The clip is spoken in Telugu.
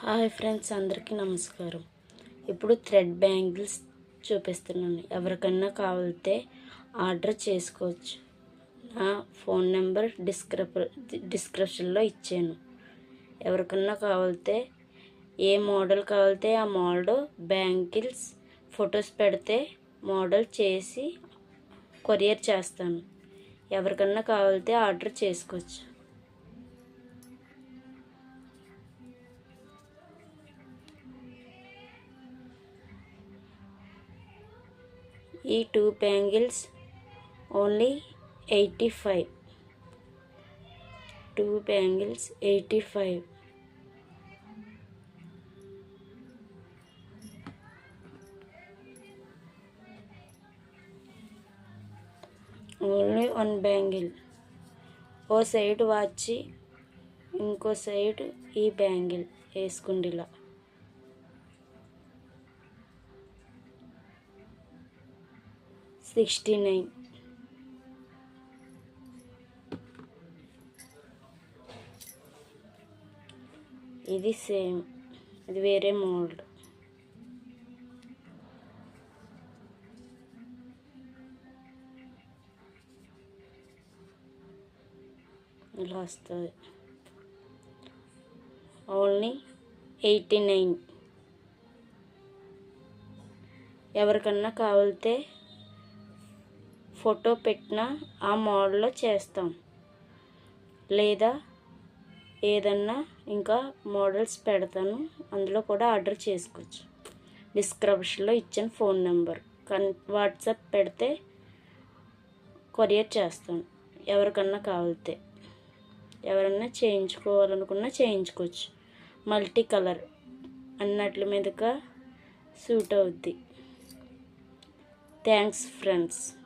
హాయ్ ఫ్రెండ్స్ అందరికీ నమస్కారం. ఇప్పుడు థ్రెడ్ బ్యాంగిల్స్ చూపిస్తున్నాను. ఎవరికన్నా కావాలితే ఆర్డర్ చేసుకోవచ్చు. నా ఫోన్ నెంబర్ డిస్క్రిప్ డిస్క్రిప్షన్లో ఇచ్చాను. ఎవరికన్నా కావాలితే ఏ మోడల్ కావాలితే ఆ మోడల్ బ్యాంగిల్స్ ఫొటోస్ పెడితే మోడల్ చేసి కొరియర్ చేస్తాను. ఎవరికన్నా కావాలితే ఆర్డర్ చేసుకోవచ్చు. ఈ two bangles only eighty five. Two bangles eighty five. Only one bangle. ఓ సైడ్ వాచి ఇంకో సైడ్ ఈ బ్యాంగిల్ వేసుకుండిలా. Sixty nine. ఇది సేమ్. ఇది వేరే మోల్డ్. ఇలా వస్తుంది. Only eighty nine. ఎవరికన్నా కావాలితే ఫోటో పెట్టిన ఆ మోడల్లో చేస్తాం. లేదా ఏదన్నా ఇంకా మోడల్స్ పెడతాను. అందులో కూడా ఆర్డర్ చేసుకోవచ్చు. డిస్క్రిప్షన్లో ఇచ్చిన ఫోన్ నెంబర్. కన్ వాట్సాప్ పెడితే కొరియర్ చేస్తాను ఎవరికన్నా కావాలితే. ఎవరన్నా చేయించుకోవాలనుకున్నా చేయించుకోవచ్చు. మల్టీ కలర్ అన్నట్ల మీదుగా సూట్ అవుద్ది. Thanks friends.